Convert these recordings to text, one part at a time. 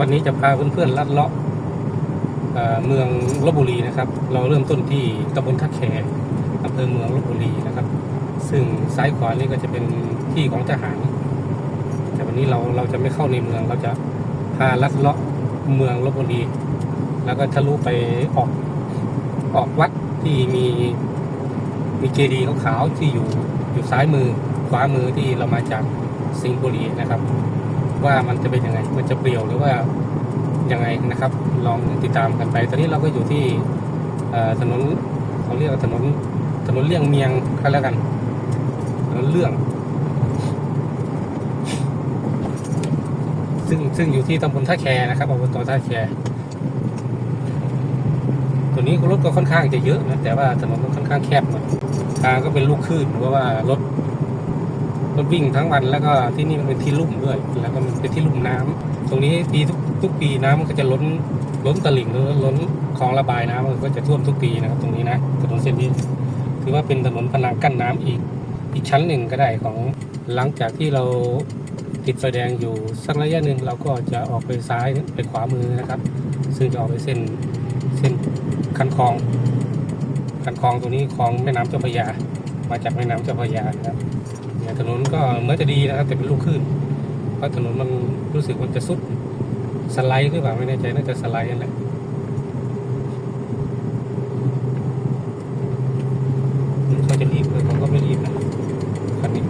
วันนี้จะพาเพื่อนๆลัดเลาะเมืองลบบุรีนะครับ เราเริ่มต้นที่ตำบลท่าแขอำเภอเมืองลบบุรีนะครับ ซึ่งซ้ายขวานี่ก็จะเป็นที่ของทหาร แต่วันนี้เราเราจะไม่เข้าในเมือง เราจะพาลัดเลาะเมืองลบบุรี แล้วก็ทะลุไปออกออกวัดที่มีมีเจดีย์ขาวๆที่อยู่อยู่ซ้ายมือขวามือที่เรามาจากสิงห์บุรีนะครับ ว่ามันจะเป็นยังไง มันจะเปรี่ยวหรือว่ายังไงนะครับ ลองติดตามกันไป ตอนนี้เราก็อยู่ที่ถนนเขาเรียกว่าถนนถนนเลี่ยงเมียงกันแล้วกันถนนเรื่อง ซึ่งซึ่งอยู่ที่ตำบลท่าแคนะครับอบตท่าแคตัวนี้รถก็ค่อนข้างจะเยอะนะแต่ว่าถนนมันค่อนข้างแคบหน่อยทางก็เป็นลูกคลื่นเพราะว่ารถ รถวิ่งทั้งวันแล้วก็ที่นี่มันเป็นที่ลุ่มด้วย แล้วก็มันเป็นที่ลุ่มน้ำตรงนี้ปีทุกทุกปีน้ำมันก็จะล้นล้นตลิ่งหรือล้นคลองระบายน้ำมันก็จะท่วมทุกปีนะครับ ตรงนี้นะถนนเส้นนี้ถือว่าเป็นถนนพนังกั้นน้ำอีกอีกชั้นหนึ่งก็ได้ของหลังจากที่เราติดไฟแดงอยู่สักระยะหนึ่งเราก็จะออกไปซ้ายไปขวามือนะครับ ซึ่งจะออกไปเส้นเส้นคันคลองคันคลองตรงนี้คลองแม่น้ำเจ้าพระยา มาจากแม่น้ำเจ้าพระยานะครับ ถนนก็เหมือนจะดีนะครับแต่เป็นลูกคลื่นเพราะถนนมันรู้สึกมันจะสุดสไลด์หรือเปล่าไม่แน่ใจน่าจะสไลด์นั่นแหละเขาจะรีบเลยเขาก็ไม่รีบนะคันนี้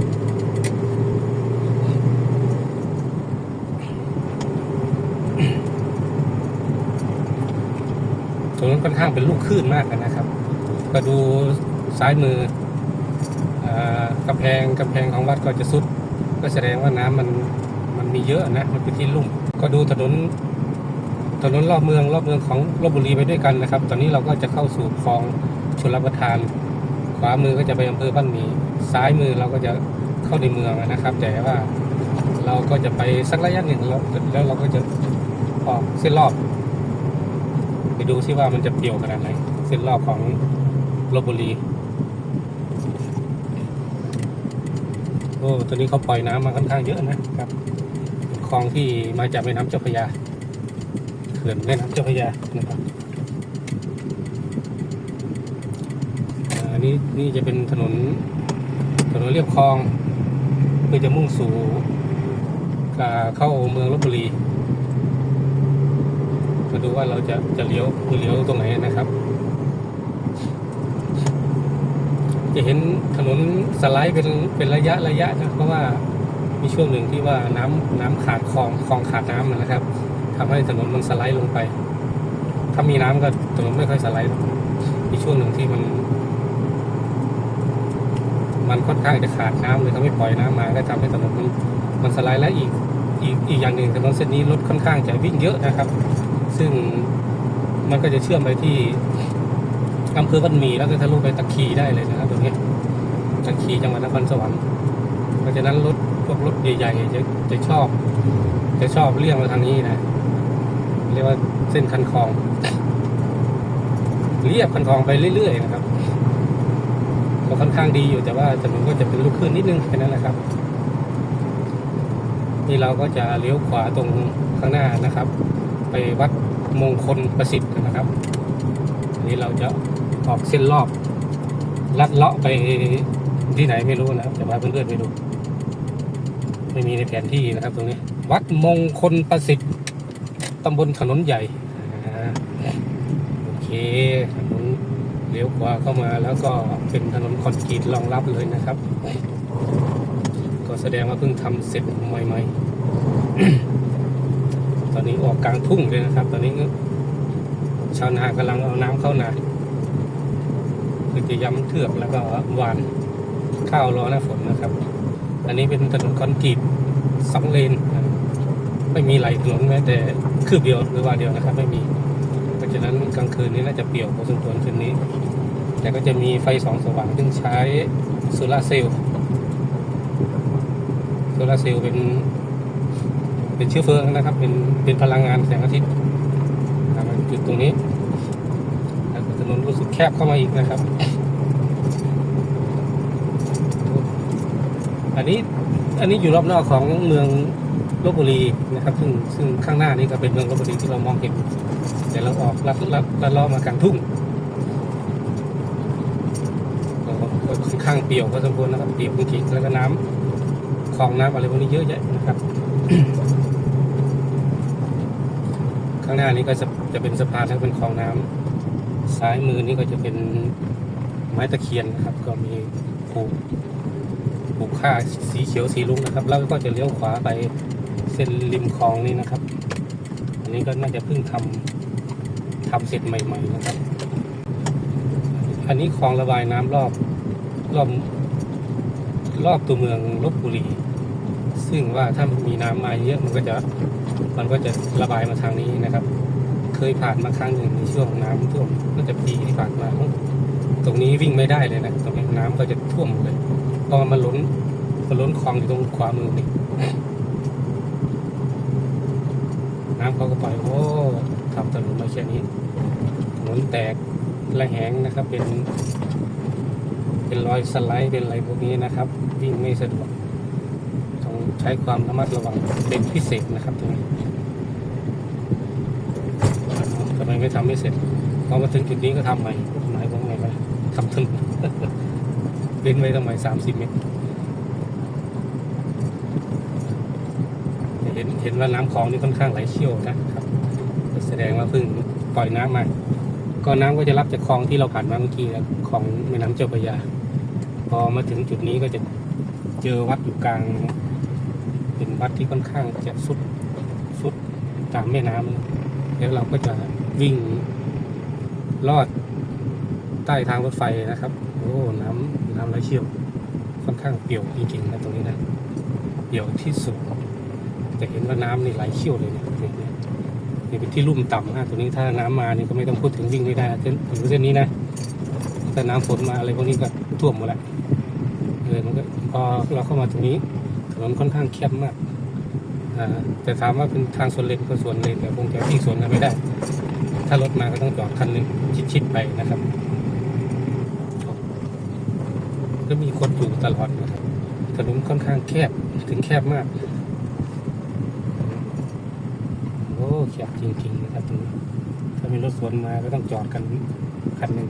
ถนนค่อนข้างเป็นลูกคลื่นมากนะครับ ก็ดูซ้ายมือ กำแพงกำแพงของวัดก็จะสุด ก็แสดงว่าน้ำมันมันมีเยอะนะมันเป็นที่ลุ่ม ก็ดูถนนถนนรอบเมืองรอบเมืองของลบบุรีไปด้วยกันนะครับ ตอนนี้เราก็จะเข้าสู่คลองชลประทาน ขวามือก็จะไปอำเภอบ้านหมีซ้ายมือเราก็จะเข้าในเมืองนะครับ แต่ว่าเราก็จะไปสักระยะหนึ่งแล้วแล้วเราก็จะออกเส้นรอบไปดูซิว่ามันจะเปรี่ยวขนาดไหนเส้นรอบของลบบุรี โอ้ตัวนี้เขาปล่อยน้ำมาค่อนข้างเยอะนะครับคลองที่มาจากแม่น้ำเจ้าพระยาเขื่อนแม่น้ำเจ้าพระยานะครับอ่าอันนี้นี่จะเป็นถนนถนนเรียบคลองเพื่อจะมุ่งสู่อ่าเข้าเมืองลบบุรีมาดูว่าเราจะจะเลี้ยวเลี้ยวตรงไหนนะครับ จะเห็นถนนสไลด์เป็นเป็นระยะระยะนะเพราะว่ามีช่วงหนึ่งที่ว่าน้ำน้ำขาดคลองคลองขาดน้ำนะครับทำให้ถนนมันสไลด์ลงไป ถ้ามีน้ำก็ถนนไม่ค่อยสไลด์มีช่วงหนึ่งที่มัน มันค่อนข้างจะขาดน้ำเลยเขาไม่ปล่อยน้ำมาก็ทำให้ถนนมันมันสไลด์และอีกอีกอีกอย่างหนึ่งถนนเส้นนี้รถค่อนข้างจะวิ่งเยอะนะครับ ซึ่งมันก็จะเชื่อมไปที่อำเภอบ้านมีแล้วก็ทะลุไปตะคีได้เลยนะครับ ตรงนี้ตะคีจังหวัดนครสวรรค์เพราะฉะนั้นรถพวกรถใหญ่ๆจะจะชอบ จะชอบเลี่ยงมาทางนี้นะเรียกว่าเส้นคันคลองเรียบคันคลองไปเรื่อยๆนะครับก็ค่อนข้างดีอยู่แต่ว่าถนนก็จะเป็นลูกคลื่นนิดนึงแค่นั้นแหละครับนี่เราก็จะเลี้ยวขวาตรงข้างหน้านะครับ ไปวัดมงคลประสิทธิ์นะครับนนี้เราจะออกเส้นรอบ ลัดเลาะไปที่ไหนไม่รู้นะครับแต่ว่าเพื่อนๆไปดู ไม่มีในแผนที่นะครับ ตรงนี้ วัดมงคลประสิทธิ์ตำบลถนนใหญ่โอเคถนนเลี้ยวขวาเข้ามาแล้วก็เป็นถนนคอนกรีตรองรับเลยนะครับ ก็แสดงว่าเพิ่งทำเสร็จใหม่ๆ ตอนนี้ออกกลางทุ่งเลยนะครับ ตอนนี้ชาวนากำลังเอาน้ำเข้านา คือจะย้ำเทือกแล้วก็หวานข้าวรอหน้าฝนนะครับ อันนี้เป็นถนนคอนกรีตสองเลน ไม่มีไหลถนนแม้แต่คืบเดียวหรือว่าเดียวนะครับ ไม่มี เพราะฉะนั้นกลางคืนนี้น่าจะเปี่ยวพอสมควรคืนนี้ แต่ก็จะมีไฟสองสว่างซึ่งใช้โซลาร์เซลล์โซลาร์เซลล์เป็น เป็นเชื้อเพลิงนะครับ เป็นเป็นพลังงานแสงอาทิตย์ครับจุดตรงนี้ นนรู้สึกแคบเข้ามาอีกนะครับ อันนี้อันนี้อยู่รอบนอกของเมืองลบบุรีนะครับ ซึ่งซึ่งข้างหน้านี้ก็เป็นเมืองลบบุรีที่เรามองเห็นแต่เราออกลัดลัดลัดล้อมากลางทุ่งก็ค่อนข้างเปี่ยวพอสมควรนะครับเปี่ยวจริงๆแล้วก็น้ำคลองน้ำอะไรพวกนี้เยอะแยะนะครับ ข้างหน้านี้ก็จะจะเป็นสะพานแล้วเป็นคลองน้ำ ซ้ายมือนี้ก็จะเป็นไม้ตะเคียนนะครับ ก็มีผูกผูกค่าสีเขียวสีลุงนะครับ แล้วก็จะเลี้ยวขวาไปเส้นริมคลองนี้นะครับ อันนี้ก็น่าจะเพิ่งทำทำเสร็จใหม่ ๆ นะครับ อันนี้คลองระบายน้ำรอบรอบรอบตัวเมืองลบบุรี ซึ่งว่าถ้ามีน้ำมาเยอะมันก็จะมันก็จะระบายมาทางนี้นะครับ เคยผ่านมาครั้งหนึ่งในช่วงน้ำท่วมก็จะปีที่ผ่านมาตรงนี้วิ่งไม่ได้เลยนะตรงนี้น้ำก็จะท่วมเลยเพราะมันล้นมันล้นคลองอยู่ตรงขวามือนี่น้ำเขาก็ปล่อยโอ้ทำถนนมาแค่นี้ถนนแตกระแหงนะครับ เป็น เป็นรอยสไลด์เป็นอะไรพวกนี้นะครับ วิ่งไม่สะดวกต้องใช้ความระมัดระวังเป็นพิเศษนะครับตรงนี้ ทำไมไม่ทำไม่เสร็จพอมาถึงจุดนี้ก็ทำใหม่หมายความไงไปทำถนนเว้นไว้ทำไมสามสิบเมตรเห็นเห็นว่าน้ำคลองนี่ค่อนข้างไหลเชี่ยวนะครับ แสดงว่าเพิ่งปล่อยน้ำมาก็น้ำก็จะรับจากคลองที่เราผ่านมาเมื่อกี้นะคลองแม่น้ำเจ้าพระยา พอมาถึงจุดนี้ก็จะเจอวัดอยู่กลาง เป็นวัดที่ค่อนข้างจะสุดสุดตามแม่น้ำนะแล้วเราก็จะ วิ่งลอดใต้ทางรถไฟนะครับ โอ้น้ำน้ำไหลเชี่ยว ค่อนข้างเปี่ยวจริงๆนะตรงนี้นะเปี่ยวที่สุดแต่เห็นว่าน้ำนี่ไหลเชี่ยวเลยเนี่ยเนี่ยเนี่ยเป็นที่ลุ่มต่ำนะตรงนี้ถ้าน้ำมานี่ก็ไม่ต้องพูดถึงวิ่งไม่ได้เส้นถึงเส้นนี้นะถ้าน้ำฝนมาอะไรพวกนี้ก็ท่วมหมดแล้วเออมันก็พอเราเข้ามาตรงนี้ถนนค่อนข้างแคบมากแต่ถามว่าเป็นทางสวนเลนก็สวนเลนแต่คงจะที่สวนกันไม่ได้ ถ้ารถมาก็ต้องจอดคันหนึ่งชิดๆไปนะครับ ก็มีคนอยู่ตลอดนะครับถนนค่อนข้างแคบถึงแคบมาก โอ้แคบจริงๆนะครับตรงนี้ถ้ามีรถสวนมาก็ต้องจอดกันคันหนึ่ง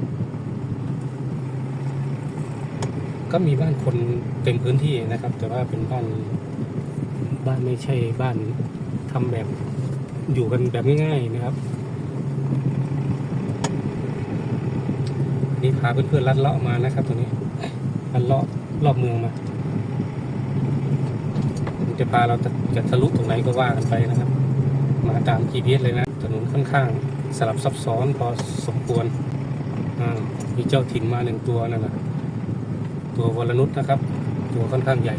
ก็มีบ้านคนเต็มพื้นที่นะครับ แต่ว่าเป็นบ้านบ้านไม่ใช่บ้านทำแบบอยู่กันแบบง่ายๆนะครับ นี่พาเพื่อนๆลัดเลาะมานะครับตรงนี้ลัดเลาะรอบเมืองมาจะพาเราจะจะทะลุตรงไหนก็ว่ากันไปนะครับ มาตาม GPS เลยนะถนนค่อนข้างสลับซับซ้อนพอสมควรมีเจ้าถิ่นมาหนึ่งตัวนั่นแหละตัววรนุชนะครับ ตัวค่อนข้างใหญ่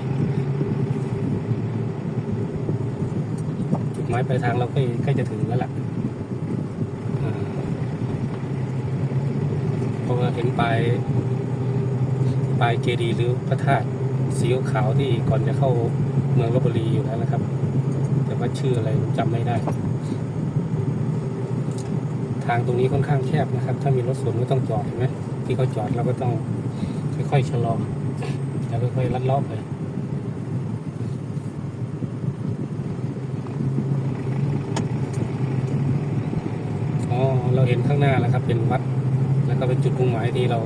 จุดหมายปลายทางเราใกล้ใกล้จะถึงแล้วล่ะอ่า เพราะว่าเห็นปลายปลายเจดีหรือพระธาตุสีขาวที่ก่อนจะเข้าเมืองลบบุรีอยู่แล้วนะครับ แต่ว่าชื่ออะไรจำไม่ได้ ทางตรงนี้ค่อนข้างแคบนะครับ ถ้ามีรถสวนก็ต้องจอดเห็นไหมที่เขาจอดเราก็ต้องค่อยๆชะลอแล้วค่อยๆลัดเลาะไปอ๋อเราเห็นข้างหน้าแล้วครับ เป็นวัด แล้วก็เป็นจุดมุ่งหมายที่เรา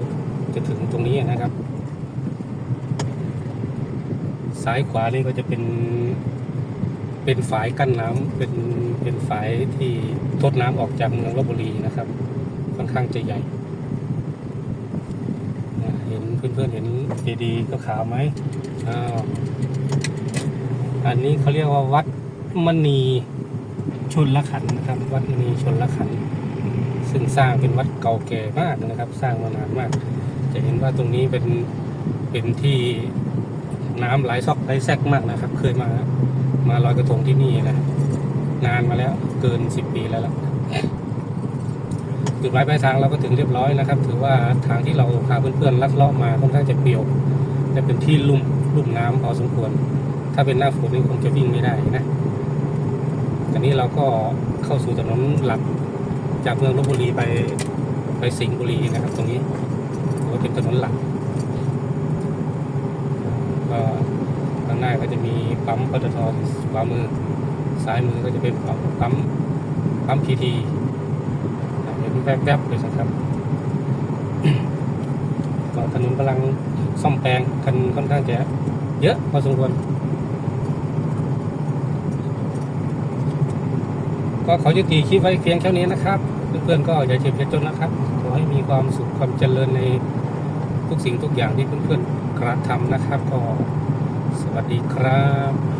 จะถึงตรงนี้นะครับ ซ้ายขวานี่ก็จะเป็นเป็นฝายกั้นน้ำเป็นเป็นฝายที่ทดน้ำออกจากเมืองลบบุรีนะครับ ค่อนข้างจะใหญ่เห็นเพื่อนๆเห็นดีๆก็ขาวไหมอ้าวอันนี้เขาเรียกว่าวัดมณีชนละขันนะครับ วัดมณีชนละขันธ์ ซึ่งสร้างเป็นวัดเก่าแก่มากนะครับ สร้างมานานมาก จะเห็นว่าตรงนี้เป็นเป็นที่น้ำไหลซอกไหลแซกมากนะครับ เคยมามาลอยกระทงที่นี่นะนานมาแล้วเกินสิบปีแล้วล่ะจุดหมายปลายทางเราก็ถึงเรียบร้อยนะครับ ถือว่าทางที่เราพาเพื่อนๆลัดเลาะมาค่อนข้างจะเปรี่ยวและเป็นที่ลุ่มลุ่มน้ำพอสมควร ถ้าเป็นหน้าฝนนี่คงจะวิ่งไม่ได้นะตอนนี้เราก็เข้าสู่ถนนหลัก จากเมืองลบบุรีไปไปสิงห์บุรีนะครับ ตรงนี้ถือว่าเป็นถนนหลักก็ข้างหน้าก็จะมีปั๊มปตทขวามือ ซ้ายมือก็จะเป็นปั๊มปั๊มปั๊มพีทีเห็นแวบๆเลยนะครับก็ถนนกำลังซ่อมแปลงกันค่อนข้างจะเยอะพอสมควรก็ขอยุติคลิปไว้เพียงแค่นี้นะครับ เพื่อนๆก็อย่าเจ็บอย่าจนนะครับ ขอให้มีความสุขความเจริญในทุกสิ่งทุกอย่างที่เพื่อนๆกระทำนะครับ ก็สวัสดีครับ